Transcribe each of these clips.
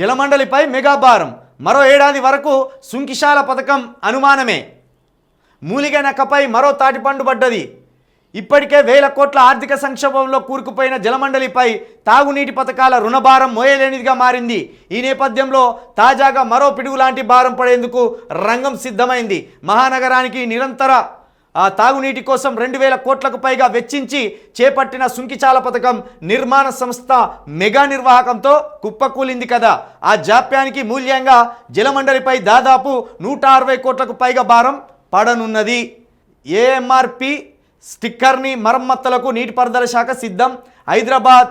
జలమండలిపై mega భారం మరో ఏడాది వరకు సుంకిశాల పథకం అనుమానమే. మూలిగ నక్కపై మరో తాటిపండు పడ్డది. ఇప్పటికే వేల కోట్ల ఆర్థిక సంక్షోభంలో కూరుకుపోయిన జలమండలిపై తాగునీటి పథకాల రుణభారం మోయలేనిదిగా మారింది. ఈ నేపథ్యంలో తాజాగా మరో పిడుగు లాంటి భారం పడేందుకు రంగం సిద్ధమైంది. మహానగరానికి నిరంతర ఆ తాగునీటి కోసం రెండు వేల కోట్లకు పైగా వెచ్చించి చేపట్టిన సుంకిచాల పథకం నిర్మాణ సంస్థ మెగా నిర్వాహకంతో కుప్పకూలింది కదా. ఆ జాప్యానికి మూల్యంగా జలమండలిపై దాదాపు నూట అరవై కోట్లకు పైగా భారం పడనున్నది. ఏఎంఆర్పి స్టిక్కర్ని మరమ్మతులకు నీటిపారుదల శాఖ సిద్ధం. హైదరాబాద్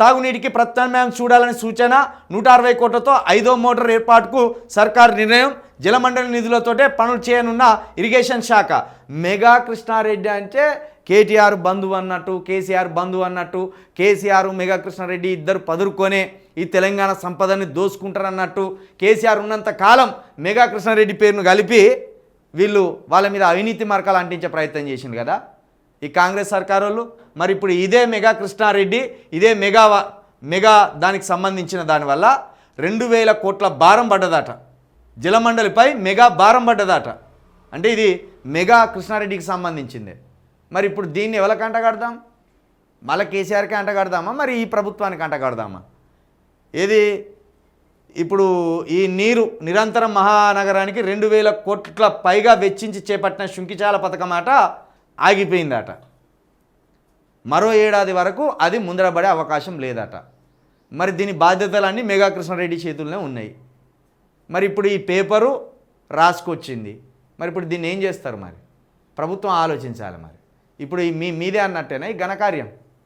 తాగునీటికి ప్రత్యామ్నాయం చూడాలని సూచన నూట అరవై కోట్లతో ఐదో మోటార్ ఏర్పాటుకు సర్కార్ నిర్ణయం. జలమండలి నిధులతోటే పనులు చేయనున్న ఇరిగేషన్ శాఖ. మెగా కృష్ణారెడ్డి అంటే కేటీఆర్ బంధువు అన్నట్టు కేసీఆర్ బంధువు అన్నట్టు కేసీఆర్ మెగా కృష్ణారెడ్డి ఇద్దరు పదురుకొనే ఈ తెలంగాణ సంపదని దోసుకుంటారన్నట్టు కేసీఆర్ ఉన్నంత కాలం మెగా కృష్ణారెడ్డి పేరును కలిపి వీళ్ళు వాళ్ళ మీద అవినీతి మార్కాలు అంటించే ప్రయత్నం చేసింది కదా. ఈ కాంగ్రెస్ సర్కార్ వాళ్ళు మరి ఇప్పుడు ఇదే మెగా కృష్ణారెడ్డి ఇదే మెగా మెగా దానికి సంబంధించిన దానివల్ల రెండు వేల కోట్ల భారం పడ్డదాట. జలమండలిపై మెగా భారం పడ్డదాట. అంటే ఇది మెగా కృష్ణారెడ్డికి సంబంధించిందే. మరి ఇప్పుడు దీన్ని ఎవరికి అంటగడదాం మళ్ళీ కేసీఆర్కి అంటగడదామా మరి ఈ ప్రభుత్వానికి అంటగడదామా ఏది? ఇప్పుడు ఈ నీరు నిరంతరం మహానగరానికి రెండు వేల కోట్ల పైగా వెచ్చించి చేపట్టిన శుంకిచాల పథకం ఆట ఆగిపోయిందట. మరో ఏడాది వరకు అది ముందరబడే అవకాశం లేదట. మరి దీని బాధ్యతలన్నీ మెగా కృష్ణారెడ్డి చేతుల్లోనే ఉన్నాయి. మరి ఇప్పుడు ఈ పేపరు రాసుకొచ్చింది. మరి ఇప్పుడు దీన్ని ఏం చేస్తారు మరి? ప్రభుత్వం ఆలోచించాలి మరి. ఇప్పుడు మీ మీదే అన్నట్టేనా ఈ ఘనకార్యం?